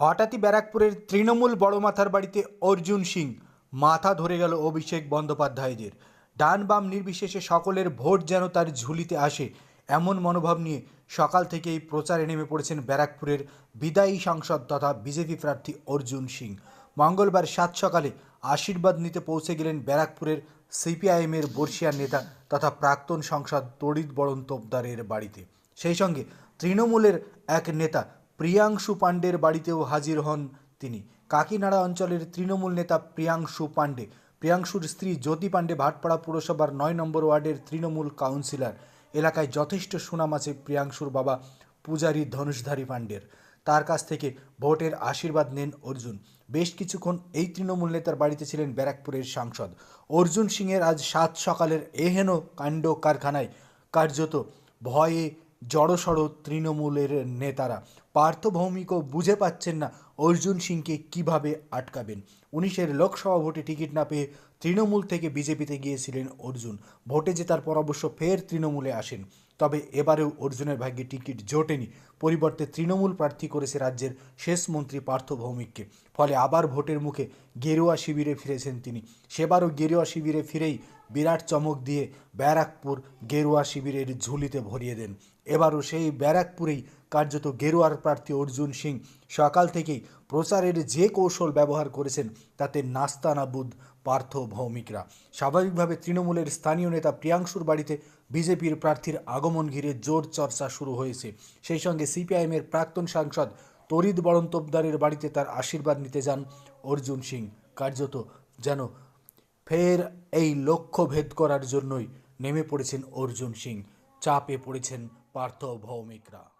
হঠাৎই ব্যারাকপুরের তৃণমূল বড় মাথার বাড়িতে অর্জুন সিং মাথা ধরে গেল অভিষেক বন্দ্যোপাধ্যায়দের। ডান বাম নির্বিশেষে সকলের ভোট যেন তার ঝুলিতে আসে, এমন মনোভাব নিয়ে সকাল থেকেই প্রচারে নেমে পড়েছেন ব্যারাকপুরের বিদায়ী সাংসদ তথা বিজেপি প্রার্থী অর্জুন সিং। মঙ্গলবার সাত সকালে আশীর্বাদ নিতে পৌঁছে গেলেন ব্যারাকপুরের সিপিআইএমের বর্ষিয়ার নেতা তথা প্রাক্তন সংসদ তড়িৎ বরণ তোপদারের বাড়িতে। সেই সঙ্গে তৃণমূলের এক নেতা প্রিয়াংশু পাণ্ডের বাড়িতেও হাজির হন তিনি। কাকিনাড়া অঞ্চলের তৃণমূল নেতা প্রিয়াংশু পাণ্ডে। প্রিয়াংশুর স্ত্রী জ্যোতি পাণ্ডে ভাটপাড়া পুরসভার নয় নম্বর ওয়ার্ডের তৃণমূল কাউন্সিলর। এলাকায় যথেষ্ট সুনাম আছে প্রিয়াংশুর বাবা পূজারী ধনুষধারী পাণ্ডের। তার কাছ থেকে ভোটের আশীর্বাদ নেন অর্জুন। বেশ কিছুক্ষণ এই তৃণমূল নেতার বাড়িতে ছিলেন ব্যারাকপুরের সাংসদ। অর্জুন সিংয়ের আজ সাত সকালের এহেন কাণ্ড কারখানায় কার্যত ভয়ে জড়সড় তৃণমূলের নেতারা। পার্থ ভৌমিকও বুঝে পাচ্ছেন না অর্জুন সিংকে কীভাবে আটকাবেন। উনিশের লোকসভা ভোটে টিকিট না পেয়ে তৃণমূল থেকে বিজেপিতে গিয়েছিলেন অর্জুন। ভোটে জেতার পর অবশ্য ফের তৃণমূলে আসেন। তবে এবারেও অর্জুনের ভাগ্যে টিকিট জোটেনি। পরিবর্তে তৃণমূল প্রার্থী করেছে রাজ্যের শেষ মন্ত্রী পার্থ ভৌমিককে। ফলে আবার ভোটের মুখে গেরুয়া শিবিরে ফিরেছেন তিনি। সেবারও গেরুয়া শিবিরে ফিরেই বিরাট চমক দিয়ে ব্যারাকপুর গেরুয়া শিবিরের ঝুলিতে ভরিয়ে দেন। এবারও সেই ব্যারাকপুরেই কার্যত গেরুয়ার প্রার্থী অর্জুন সিং সকাল থেকেই প্রচারের যে কৌশল ব্যবহার করেছেন, তাতে নাস্তানাবুদ পার্থ ভৌমিকরা। স্বাভাবিকভাবে তৃণমূলের স্থানীয় নেতা প্রিয়াংশুর বাড়িতে বিজেপির প্রার্থীর আগমন ঘিরে জোর চর্চা শুরু হয়েছে। সেই সঙ্গে সিপিআইএমের প্রাক্তন সাংসদ তরিত বরণ তোপদারের বাড়িতে তার আশীর্বাদ নিতে যান অর্জুন সিং। কার্যত যেন ফের এই লক্ষ্য ভেদ করার জন্যই নেমে পড়েছেন অর্জুন সিং। চাপে পড়েছেন পার্থ ভৌমিকরা।